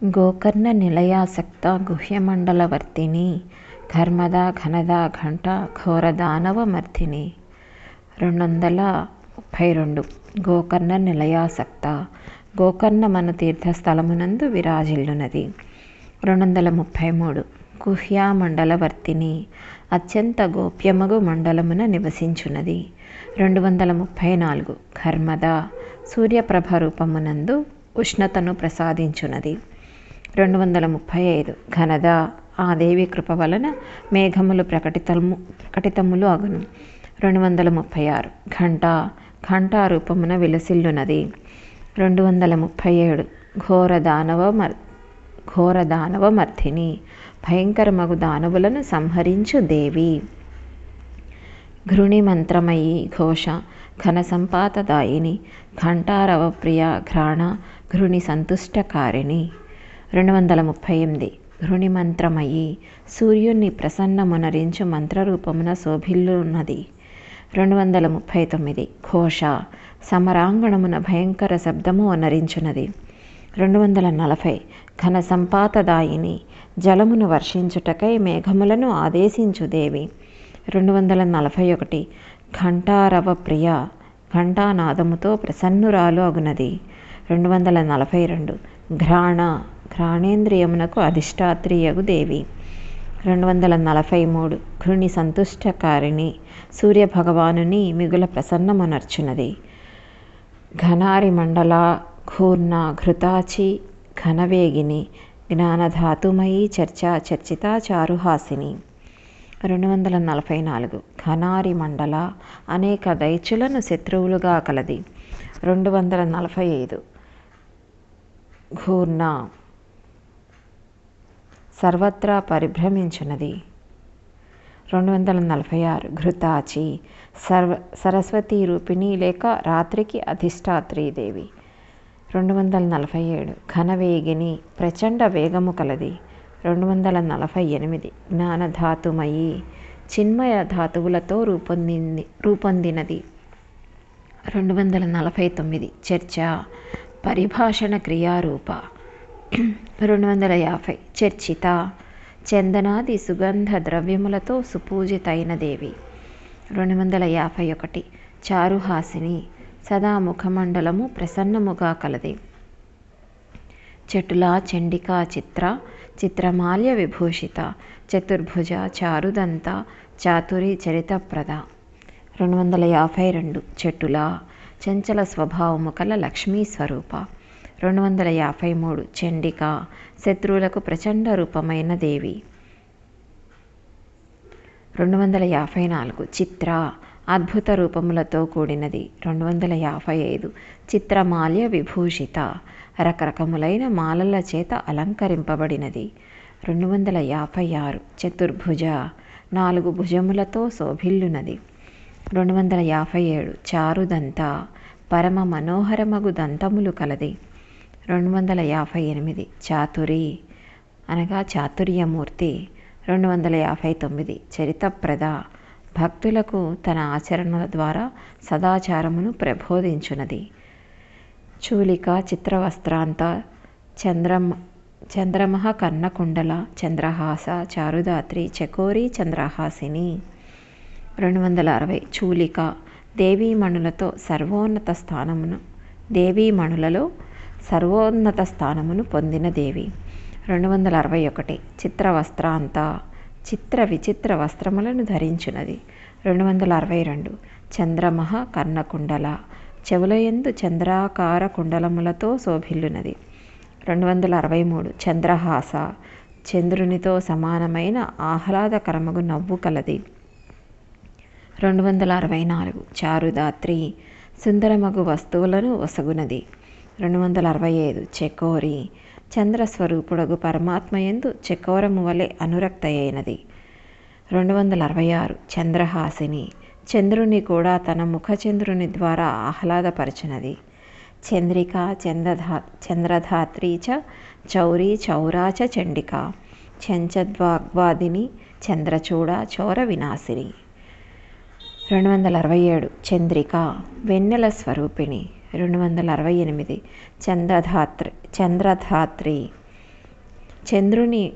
గోకర్ణ నిలయాసక్త గుహ్యమండలవర్తిని ఘర్మద ఘనద ఘంట ఘోరదానవమర్దిని రెండు వందల ముప్పై రెండు గోకర్ణ నిలయాసక్త. గోకర్ణ మన తీర్థస్థలమునందు విరాజిల్లునది. రెండు వందల ముప్పై మూడు గుహ్యమండలవర్తిని అత్యంత గోప్యమగు మండలమున నివసించున్నది రెండు వందల ముప్పై నాలుగు ఘర్మద సూర్యప్రభ రూపమునందు ఉష్ణతను ప్రసాదించున్నది రెండు వందల ముప్పై ఐదు ఘనద ఆ దేవి కృప వలన మేఘములు ప్రకటితము ప్రకటితములు అగును. రెండు వందల ముప్పై ఆరు ఘంట ఘంటా రూపమున విలసిల్లునది. రెండు వందల ముప్పై ఏడు ఘోర దానవ మర్ ఘోర దానవ మర్థిని భయంకర భయంకరమగు దానవులను సంహరించు దేవి. ఘృణి మంత్రమయీ ఘోష ఘన సంపాతదాయిని ఘంటారవ ప్రియ ఘ్రాణ ఘృణి సంతుష్టకారిణి రెండు వందల ముప్పై ఎనిమిది. ఘృణి సూర్యుణ్ణి ప్రసన్నమునరించు మంత్రరూపమున శోభిల్లున్నది రెండు వందల ముప్పై తొమ్మిది. ఘోష సమరాంగణమున భయంకర శబ్దము అనరించున్నది. రెండు వందల నలభై. ఘన సంపాతదాయిని జలమును వర్షించుటకై మేఘములను ఆదేశించు దేవి. రెండు వందల నలభై ఒకటి. ఘంటారవ ప్రియ ఘంటానాదముతో ప్రసన్నురాలు అగునది. రెండు వందల నలభై రెండు. ఘ్రాణ ఘ్రాణేంద్రియమునకు అధిష్టాత్రియగు దేవి. రెండు వందల నలభై మూడు ఘృణి సంతుష్టకారిణి సూర్యభగవానుని మిగుల ప్రసన్నమనర్చునది. ఘనారి మండల ఘూర్ణ ఘృతాచి ఘనవేగిని జ్ఞానధాతుమయీ చర్చ చర్చితా చారుహాసిని. రెండు వందల నలభై నాలుగు ఘనారి మండల అనేక దైత్యులను శత్రువులుగా కలది. రెండు వందల నలభై ఐదు ఘూర్ణ సర్వత్రా పరిభ్రమించినది. రెండు వందల నలభై ఆరు ఘృతాచి సర్వ సరస్వతీ రూపిణి లేక రాత్రికి అధిష్టాత్రీ దేవి. రెండు వందల నలభై ఏడు ఘనవేగిని ప్రచండ వేగము కలది. రెండు వందల నలభై ఎనిమిది జ్ఞానధాతుమయి చిన్మయ ధాతువులతో రూపొందింది రూపొందినది. రెండు వందల నలభై తొమ్మిది చర్చ పరిభాషణ క్రియారూప రెండు వందల యాభై. చర్చిత చందనాది సుగంధ ద్రవ్యములతో సుపూజితైన దేవి. రెండు వందల యాభై ఒకటి. చారుహాసిని సదా ముఖమండలము ప్రసన్నముగా కలది. చెటుల చండికా చిత్ర చిత్రమాల్య విభూషిత చతుర్భుజ చారుదంత చాతురి చరితప్రద. రెండు వందల యాభై రెండు. చెట్టుల చంచల స్వభావము కల లక్ష్మీ స్వరూప. రెండు వందల యాభై మూడు చండిక శత్రువులకు ప్రచండ రూపమైన దేవి. రెండు వందల యాభై నాలుగు చిత్ర అద్భుత రూపములతో కూడినది. రెండు వందల యాభై ఐదు చిత్రమాల్య విభూషిత రకరకములైన మాలల చేత అలంకరింపబడినది. రెండు వందల యాభై ఆరు చతుర్భుజ నాలుగు భుజములతో శోభిల్లునది. రెండు వందల యాభై ఏడు చారుదంత పరమ మనోహరమగు దంతములు కలది. రెండు వందల యాభై ఎనిమిది చాతురి అనగా చాతుర్యమూర్తి రెండు వందల యాభై తొమ్మిది చరితప్రద భక్తులకు తన ఆచరణల ద్వారా సదాచారమును ప్రబోధించున్నది చూలిక చిత్రవస్త్రాంత చంద్రమ చంద్రమహ కన్నకుండల చంద్రహాస చారుదాత్రి చకోరి చంద్రహాసిని రెండు వందల అరవై చూలిక దేవీమణులతో సర్వోన్నత స్థానమును దేవీమణులలో సర్వోన్నత స్థానమును పొందిన దేవి. రెండు వందల అరవై ఒకటి చిత్ర వస్త్రాంత చిత్ర విచిత్ర వస్త్రములను ధరించున్నది రెండు వందల అరవై రెండు చంద్రమహ కర్ణకుండల చెవులయందు చంద్రాకార కుండలములతో శోభిల్లునది. రెండు వందల అరవై మూడు చంద్రహాస చంద్రునితో సమానమైన ఆహ్లాదకరమగు నవ్వు కలది. రెండు వందల అరవై నాలుగు చారుదాత్రి సుందరమగు వస్తువులను ఒసగునది రెండు వందల అరవై ఐదు చెకోరి చంద్రస్వరూపుడగు పరమాత్మయందు చెకోరము వలె అనురక్త అయినది రెండు వందల అరవై ఆరు చంద్రహాసిని చంద్రుని కూడా తన ముఖచంద్రుని ద్వారా ఆహ్లాదపరచినది. చంద్రిక చంద్రధా చంద్రధాత్రి చ చౌరీ చౌరా చ చండిక చంచద్వాగ్వాదిని చంద్రచూడ చోర వినాశిని. రెండు వందల అరవై ఏడు చంద్రిక వెన్నెల స్వరూపిణి రెండు వందల అరవై ఎనిమిది. చంద్రధాత్రి చంద్రధాత్రి. చంద్రుని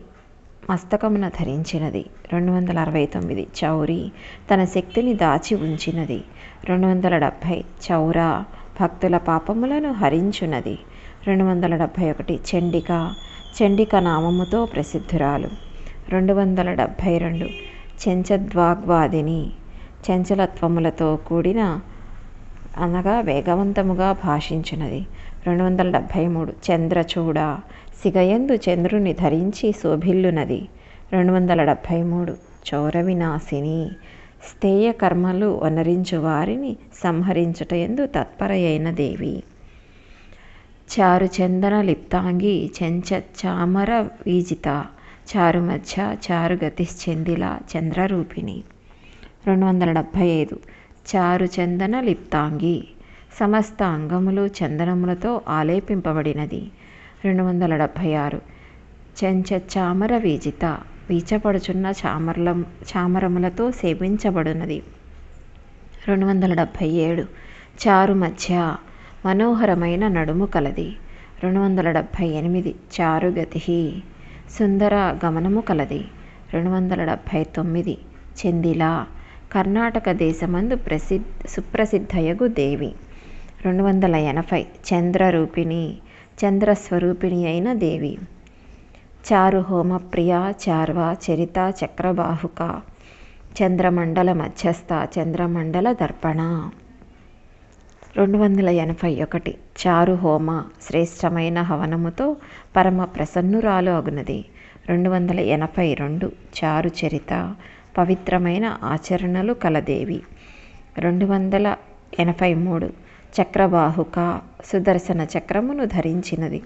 మస్తకమున ధరించినది. రెండు వందల అరవై తొమ్మిది. చౌరి తన శక్తిని దాచి ఉంచినది. రెండు వందల డెబ్భై. చౌర భక్తుల పాపములను హరించున్నది రెండు వందల డెబ్భై ఒకటి. చండిక చండిక నామముతో ప్రసిద్ధురాలు. రెండు వందల డెబ్భై రెండు. చెంచద్వాగ్వాదిని చంచలత్వములతో కూడిన అనగా వేగవంతముగా భాషించినది. రెండు వందల డెబ్భై మూడు చంద్రచూడ సిగయందు చంద్రుని ధరించి శోభిల్లునది. రెండు వందల డెబ్భై మూడు చౌర వినాశిని స్థేయ కర్మలు వనరించు వారిని సంహరించుట ఎందు తత్పరయైన దేవి. చారు చందన లిప్తాంగి చెంచ చామర వీజిత చారు మధ్య చారు గతిశ్చెందిల చంద్రరూపిణి. రెండు వందల డెబ్భై ఐదు చారు చందన లిప్తాంగి. సమస్త అంగములు చందనములతో ఆలేపింపబడినది. రెండు వందల డెబ్భై ఆరు చెంచ చామర వీజిత. వీచపడుచున్న చామరల చామరములతో సేవించబడినది. రెండు వందల డెబ్భై ఏడు చారు మధ్య మనోహరమైన నడుము కలది. రెండు వందల డెబ్భై ఎనిమిది చారుగతి సుందర గమనము కలది. రెండు వందల డెబ్భై తొమ్మిది చెందిల. కర్ణాటక దేశమందు ప్రసిద్ధ సుప్రసిద్ధయగు దేవి. రెండు వందల ఎనభై చంద్రరూపిణి చంద్రస్వరూపిణి అయిన దేవి. చారు హోమప్రియ చార్వ చరిత చక్రబాహుక చంద్రమండల మధ్యస్థ చంద్రమండల దర్పణ. రెండు వందల ఎనభై ఒకటి చారు హోమ శ్రేష్టమైన హవనముతో పరమ ప్రసన్నురాలు అగునది. రెండు వందల ఎనభై రెండు చారు చరిత పవిత్రమైన ఆచరణలు కలదేవి. రెండు వందల ఎనభై మూడు చక్రబాహుక సుదర్శన చక్రమును ధరించినది.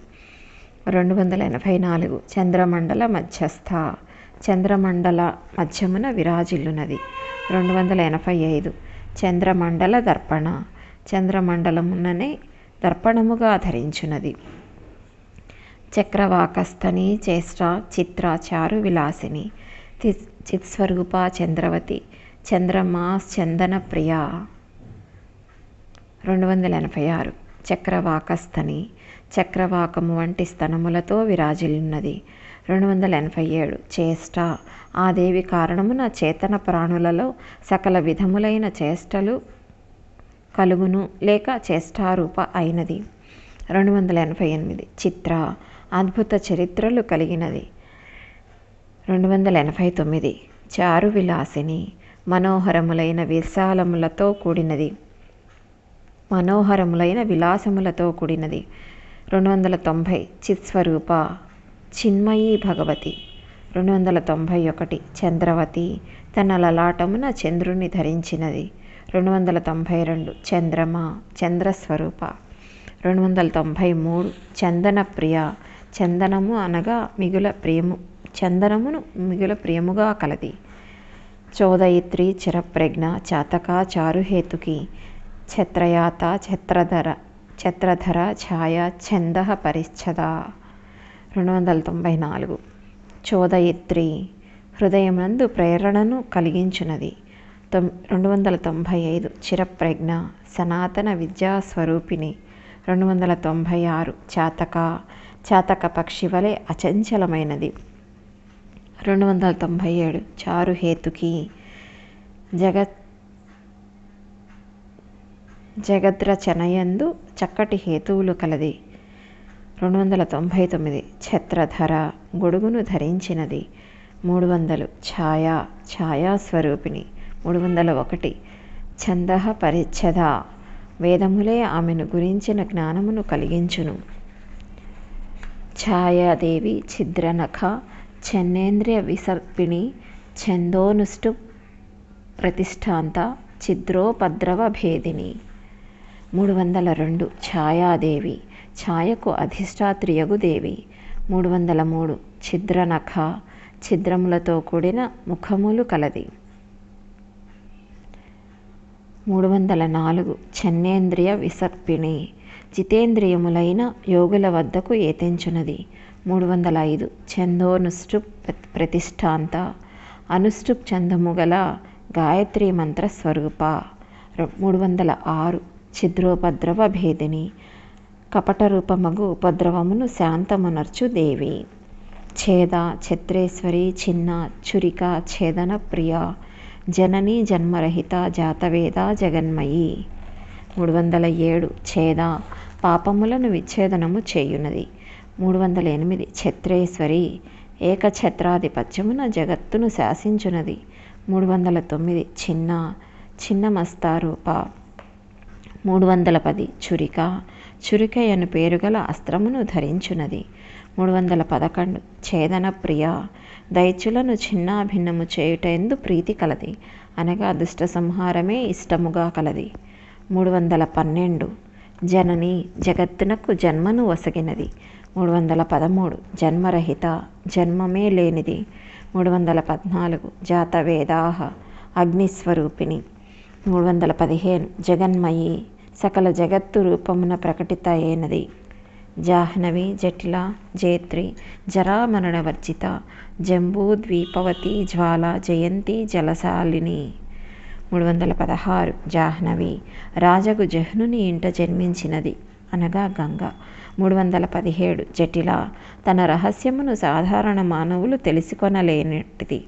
రెండు వందల ఎనభై నాలుగు చంద్రమండల మధ్యస్థ చంద్రమండల మధ్యమున విరాజిల్లునది. రెండు వందల ఎనభై ఐదు చంద్రమండల దర్పణ చంద్రమండలముననే దర్పణముగా ధరించున్నది చక్రవాకస్థని చేష్ట చిత్ర చారు విలాసిని చిత్స్వరూప చంద్రవతి చంద్రమాస్ చందన ప్రియ రెండు వందల ఎనభై ఆరు. చక్రవాకస్థని. చక్రవాకము వంటి స్తనములతో విరాజిల్లున్నది. రెండు వందల ఎనభై ఏడు. చేష్ట. ఆ దేవి కారణమున చేతన ప్రాణులలో సకల విధములైన చేష్టలు కలుగును లేక చేష్టారూప అయినది. రెండు వందల ఎనభై ఎనిమిది. చిత్ర. అద్భుత చరిత్రలు కలిగినది. రెండు వందల ఎనభై తొమ్మిది. చారు విలాసిని మనోహరములైన విశాలములతో కూడినది. మనోహరములైన విలాసములతో కూడినది. రెండు వందల తొంభై చిత్స్వరూప చిన్మయీ భగవతి. రెండు వందల తొంభై ఒకటి చంద్రవతి తన లలాటమున చంద్రుని ధరించినది. రెండు వందల తొంభై రెండు చంద్రమ చంద్రస్వరూప. రెండు వందల తొంభై మూడు చందన ప్రియ చందనము అనగా మిగుల ప్రియము చందనమును మిగుల ప్రియముగా కలది. చోదయిత్రి చిరప్రజ్ఞ చాతక చారుహేతుకి ఛత్రయాత ఛత్రధర ఛత్రధర ఛాయ ఛంద పరిచ్ఛద. రెండు వందల తొంభై నాలుగు. చోదయిత్రి హృదయమునందు ప్రేరణను కలిగించున్నది తొమ్ రెండు వందల తొంభై ఐదు చిరప్రజ్ఞ సనాతన విద్యాస్వరూపిణి రెండు వందల తొంభై ఆరు చాతక చాతక పక్షి వలె అచంచలమైనది. రెండు వందల తొంభై ఏడు. చారుహేతుకి జగత్ జగద్రచనయందు చక్కటి హేతువులు కలది. రెండు వందల తొంభై తొమ్మిది. ఛత్రధర గొడుగును ధరించినది. మూడు వందలు ఛాయా ఛాయాస్వరూపిణి మూడు వందల ఒకటి. ఛంద పరిచ్ఛద. వేదములే ఆమెను గురించిన జ్ఞానమును కలిగించును. ఛాయాదేవి ఛిద్రనఖ ఛన్నేంద్రియ విసర్పిణి ఛందోనుష్టు ప్రతిష్టాంత ఛిద్రోపద్రవ భేదిని మూడు వందల రెండు ఛాయాదేవి ఛాయకు అధిష్టాత్రియగు దేవి. మూడు వందల మూడు ఛిద్రనఖ ఛిద్రములతో కూడిన ముఖములు కలది. మూడు వందల నాలుగు చెన్నేంద్రియ విసర్పిణి జితేంద్రియములైన యోగుల వద్దకు ఏతెంచునది. మూడు వందల ఐదు ఛందోనుష్టు ప్రతిష్టాంత అనుష్టుప్ ఛందము గల గాయత్రి మంత్ర స్వరూప. మూడు వందల ఆరు ఛిద్రోపద్రవ భేదిని కపట రూపమగు ఉపద్రవమును శాంతమునర్చు దేవి. ఛేద ఛత్రేశ్వరి చిన్న చురిక ఛేదన ప్రియ జనని జన్మరహిత జాతవేద జగన్మయి. మూడు వందల ఏడు ఛేద పాపములను విచ్ఛేదనము చేయున్నది మూడు వందల ఎనిమిది ఛత్రేశ్వరి ఏకఛత్రాధిపత్యమున జగత్తును శాసించున్నది మూడు వందల తొమ్మిది చిన్న చిన్న మస్తారూప మూడు వందల పది చురిక చురిక అను పేరుగల అస్త్రమును ధరించున్నది మూడు వందల పదకొండు ఛేదన ప్రియ దైత్యులను చిన్నాభిన్నము చేయుట ఎందు ప్రీతి కలది. అనగా దుష్ట సంహారమే ఇష్టముగా కలది. మూడు వందల పన్నెండు. జనని జగత్తునకు జన్మను వసగినది మూడు వందల పదమూడు. జన్మరహిత జన్మమే లేనిది. మూడు వందల పద్నాలుగు. జాతవేదాహ అగ్నిస్వరూపిణి. మూడు వందల పదిహేను. జగన్మయి సకల జగత్తు రూపమున ప్రకటిత అయినది. జాహ్నవి జటిల జేత్రి జరామరణవర్జిత జంబూద్వీపవతి జ్వాల జయంతి జలశాలిని. మూడు వందల పదహారు. జాహ్నవి రాజగు జహ్నుని ఇంట జన్మించినది. అనగా గంగ. మూడు వందల పదిహేడు. జటిల తన రహస్యమును సాధారణ మానవులు తెలుసుకొనలేనిటిది.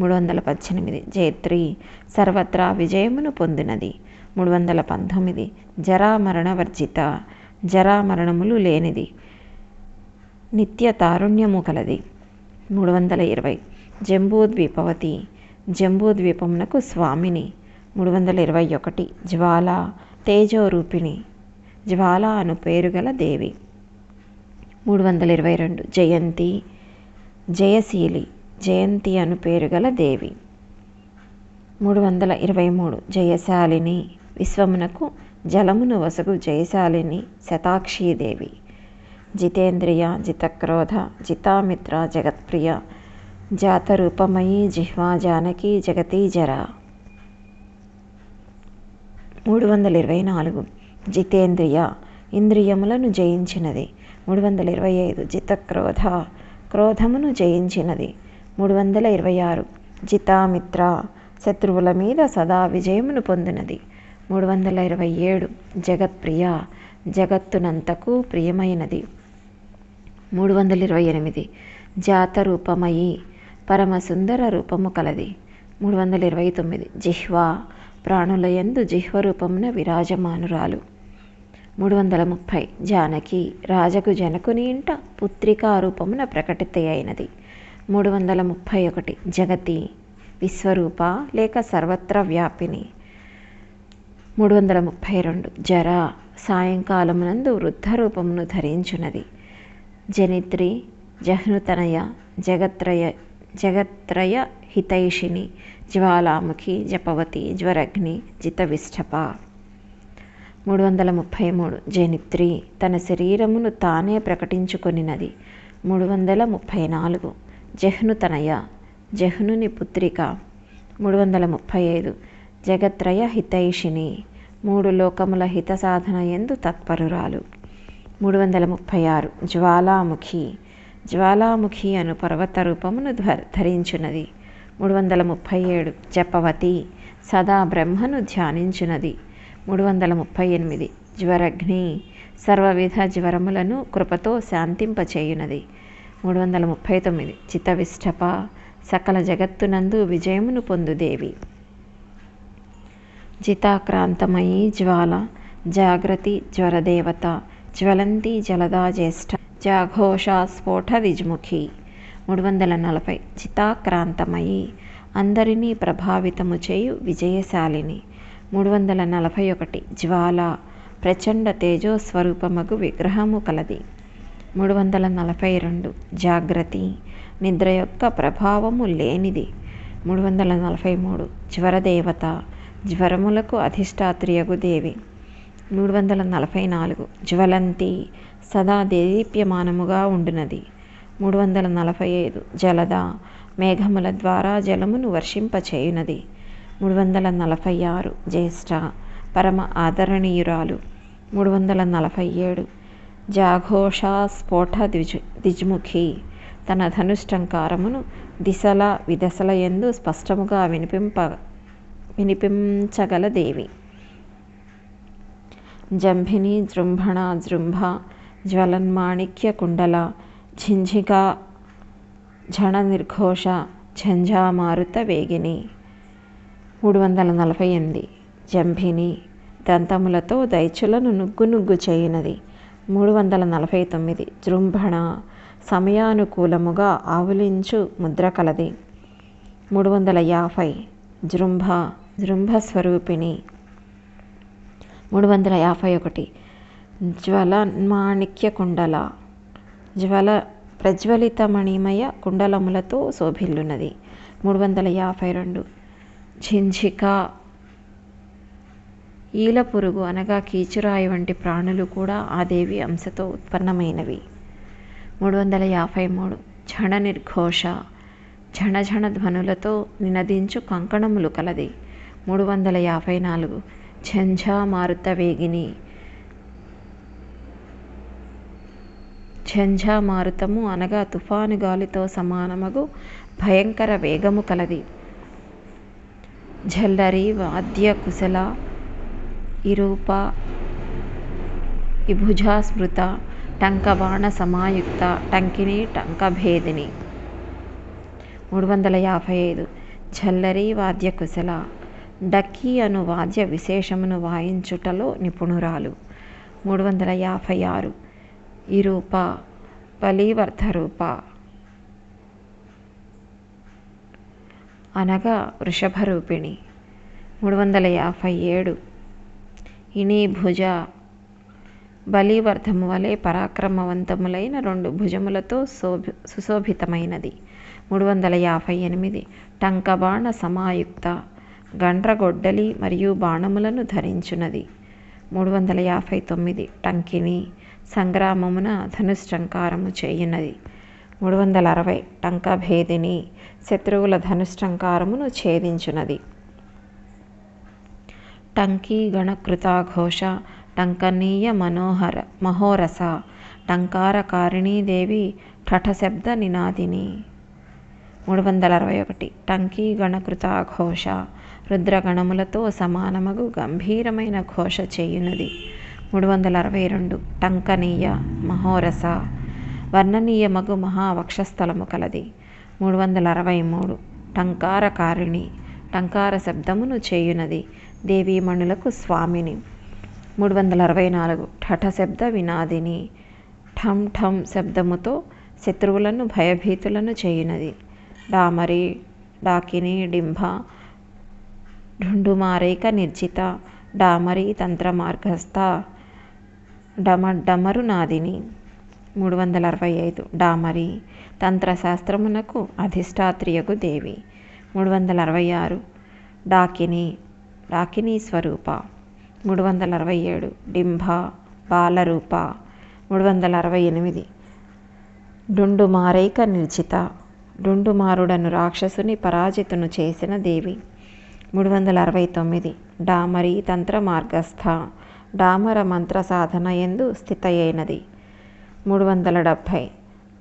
మూడు వందల పద్దెనిమిది. జైత్రి సర్వత్రా విజయమును పొందినది. మూడు వందల పంతొమ్మిది. జరామరణ వర్జిత జరామరణములు లేనిది. నిత్య తారుణ్యము కలది. మూడు వందల ఇరవై. జంబూద్వీపవతి. జంబూద్వీపమునకు స్వామిని. మూడు వందల ఇరవై ఒకటి జ్వాల తేజోరూపిణి. జ్వాల అను పేరు గల దేవి. మూడు వందల ఇరవై రెండు జయంతి జయశీలి. జయంతి అను పేరు గల దేవి. మూడు వందల ఇరవై మూడు జయశాలిని. విశ్వమునకు జలమును వసగు జయశాలిని శతాక్షీదేవి. జితేంద్రియ జితక్రోధ జితామిత్ర జగత్ప్రియ జాతరూపమయీ జిహ్వా జానకి జగతీ జర. మూడు వందల ఇరవై నాలుగు జితేంద్రియ ఇంద్రియములను జయించినది. మూడు వందల ఇరవై ఐదు జితక్రోధ క్రోధమును జయించినది. మూడు వందల ఇరవై ఆరు జితామిత్ర శత్రువుల మీద సదా విజయమును పొందినది. మూడు వందల ఇరవై ఏడు జగత్ప్రియ జగత్తునంతకు ప్రియమైనది. మూడు వందల ఇరవై ఎనిమిది జాత రూపమయి పరమ సుందర రూపము కలది. మూడు వందల ఇరవై తొమ్మిది. జిహ్వా ప్రాణుల యందు జిహ్వ రూపమున విరాజమానురాలు. మూడు వందల ముప్పై. జానకి రాజకు జనకుని ఇంట పుత్రికా రూపమున ప్రకటిత అయినది. మూడు వందల ముప్పై ఒకటి. జగతి విశ్వరూప లేక సర్వత్ర వ్యాపిని. మూడు వందల ముప్పై రెండు. జర సాయంకాలమునందు వృద్ధ రూపమును ధరించున్నది జనిత్రి జహ్నుతనయ జగత్రయ జగత్రయ హితైషిని జ్వాలాముఖి జపవతి జ్వరగ్ని జితవిష్టప మూడు వందల ముప్పై మూడు జనిత్రి తన శరీరమును తానే ప్రకటించుకొనినది. మూడు వందల ముప్పై నాలుగు జహ్ను తనయ జహ్నుని పుత్రిక. మూడు వందల ముప్పై ఐదు జగత్రయ హితైషిని మూడు లోకముల హిత సాధన ఎందు తత్పరురాలు. మూడు వందల ముప్పై ఆరు జ్వాలాముఖి జ్వాలాముఖి అను పర్వత రూపమును ధరించున్నది మూడు వందల ముప్పై ఏడు జపవతి సదా బ్రహ్మను ధ్యానించున్నది మూడు వందల ముప్పై ఎనిమిది జ్వరగ్ని సర్వవిధ జ్వరములను కృపతో శాంతింపచేయునది. మూడు వందల ముప్పై తొమ్మిది చిత్తవిష్టప సకల జగత్తునందు విజయమును పొందుదేవి జితాక్రాంతమయీ జ్వాల జాగ్రతి జ్వరదేవత జ్వలంతి జలదా జ్యేష్ఠ జాఘోష స్ఫోట దిజ్ముఖి మూడు వందల నలభై చితాక్రాంతమయి అందరినీ ప్రభావితము చేయు విజయశాలిని. మూడు వందల నలభై ఒకటి జ్వాల. ప్రచండ తేజోస్వరూపముకు విగ్రహము కలది. మూడు వందల నలభై రెండు జాగ్రతి. నిద్ర యొక్క ప్రభావము లేనిది. మూడు వందల నలభై మూడు జ్వరదేవత. జ్వరములకు అధిష్టాత్రియగు దేవి. మూడు వందల నలభై నాలుగు జ్వలంతి. సదా దేదీప్యమానముగా ఉండునది. మూడు వందల నలభై ఐదు జలద మేఘముల ద్వారా జలమును వర్షింపచేయునది. మూడు వందల నలభై ఆరు జ్యేష్ఠ పరమ ఆదరణీయురాలు. మూడు వందల నలభై ఏడు జాఘోష స్ఫోట ద్విజ దిజ్ముఖి తన ధనుష్టంకారమును దిశల విదశల ఎందు స్పష్టముగా వినిపింప వినిపించగల దేవి జంభిని జృంభణ జృంభ జ్వలన్మాణిక్య కుండల ఝింఝిగా ఝణ నిర్ఘోష ఝంఝామారుత వేగిని మూడు వందల నలభై ఎనిమిది జంభిని దంతములతో దైచులను నుగ్గు నుగ్గు చేయునది మూడు వందల నలభై తొమ్మిది జృంభణ సమయానుకూలముగా ఆవులించు ముద్ర కలది మూడు వందల యాభై జృంభ జృంభ స్వరూపిణి మూడు వందల యాభై ఒకటి జ్వల మాణిక్య కుండల. జ్వల ప్రజ్వలిత మణిమయ కుండలములతో శోభిల్లున్నది. మూడు వందల యాభై రెండు. ఝింఝిక. ఈల పురుగు అనగా కీచురాయి వంటి ప్రాణులు కూడా ఆ దేవి అంశతో ఉత్పన్నమైనవి. మూడు వందల యాభై మూడు. ఝణ నిర్ఘోష ఝణ ఝణ ధ్వనులతో నినదించు కంకణములు కలది. మూడు వందల యాభై నాలుగు. ఝంఝా మారుత వేగిని ఝంఝా మారుతము అనగా తుఫాను గాలితో సమానమగు భయంకర వేగము కలది. ఝల్లరి వాద్య కుశల ఇరూప ఇభుజాస్మృత టంకబాణ సమాయుక్త టంకిని టంకభేదిని. మూడు వందల యాభై ఐదు. ఝల్లరి వాద్య కుశల. డక్కీ అను వాద్య విశేషమును వాయించుటలో నిపుణురాలు. మూడు వందల యాభై ఆరు. ఇరూప బలీవర్ధరూప రూప. అనగా వృషభ రూపిణి మూడు వందల యాభై ఏడు. ఇని భుజ బలీవర్ధము వలె పరాక్రమవంతములైన రెండు భుజములతో శోభి సుశోభితమైనది. మూడు వందల యాభై ఎనిమిది. టంకబాణ సమాయుక్త గండ్రగొడ్డలి మరియు బాణములను ధరించున్నది మూడు వందల యాభై తొమ్మిది. టంకిని సంగ్రామమున ధనుష్టంకారము చేయున్నది. మూడు వందల అరవై టంకభేదిని శత్రువుల ధనుష్టంకారమును ఛేదించునది టంకీ గణకృతాఘోష టంకనీయ మనోహర మహోరస టంకారకారిణీ దేవి ఠఠశబ్ద నినాదిని. మూడు వందల అరవై ఒకటి టంకీ గణకృతాఘోష రుద్రగణములతో సమానమగు గంభీరమైన ఘోష చేయునది మూడు వందల అరవై రెండు టంకనీయ మహోరస వర్ణనీయమగు మహావక్షస్థలము కలది. మూడు వందల అరవై మూడు టంకారకారిణి టంకార శబ్దమును చేయునది దేవీమణులకు స్వామిని. మూడు వందల అరవై నాలుగు ఠఠ శబ్ద వినాదిని ఠం ఠం శబ్దముతో శత్రువులను భయభీతులను చేయునది. డామరి డాకిని డింభ ఢుండుమారేక నిర్జిత డామరి తంత్ర మార్గస్థ డమ డమరు నాదిని మూడు వందల అరవై ఐదు డామరి తంత్రశాస్త్రమునకు అధిష్టాత్రియగు దేవి. మూడు వందల అరవై ఆరు డాకిని డాకిని స్వరూప. మూడు వందల అరవై ఏడు డింభ బాలరూప. మూడు వందల అరవై ఎనిమిది డుండుమారైక నిర్జిత. డుండుమారుడను రాక్షసుని పరాజితును చేసిన దేవి. మూడు వందల అరవై తొమ్మిది డామరి తంత్ర మార్గస్థ డామర మంత్ర సాధన ఎందు స్థితయైనది. మూడు వందల డెబ్భై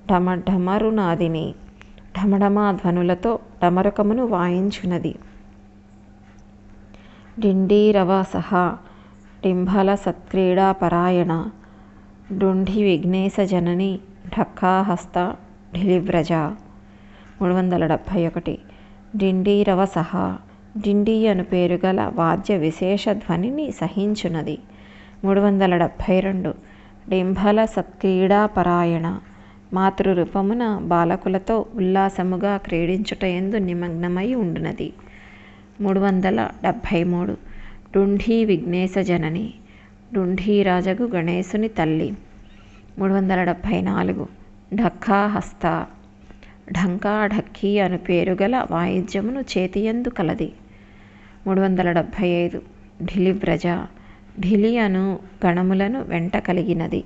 ఢమ ఢమరు నాదిని ఢమఢమా ధ్వనులతో డమరకమును వాయించునది. డిండీరవ సహా డింభల సత్క్రీడా పరాయణ డుంఢి విఘ్నేశ జనని ఢక్కాహస్త ఢిలివ్రజ. మూడు వందల డెబ్భై ఒకటి డిండీరవ సహా డిండి అను పేరు గల వాద్య విశేష ధ్వనిని సహించునది. మూడు వందల డెబ్భై రెండు డింభల సత్క్రీడా పరాయణ మాతృరూపమున బాలకులతో ఉల్లాసముగా క్రీడించుట ఎందు నిమగ్నమై ఉండునది. మూడు వందల డెబ్భై మూడు డుంఢీ విఘ్నేశ జనని. డుంఢీరాజగు గణేశుని తల్లి. మూడు వందల డెబ్భై నాలుగు ఢక్కా హస్త. ఢంకా ఢక్కీ అను పేరు గల వాయిద్యమును చేతియందు కలది. మూడు వందల డెబ్భై ఐదు ఢిలివ్రజ ఢిలియను గణములను వెంట కలిగినది.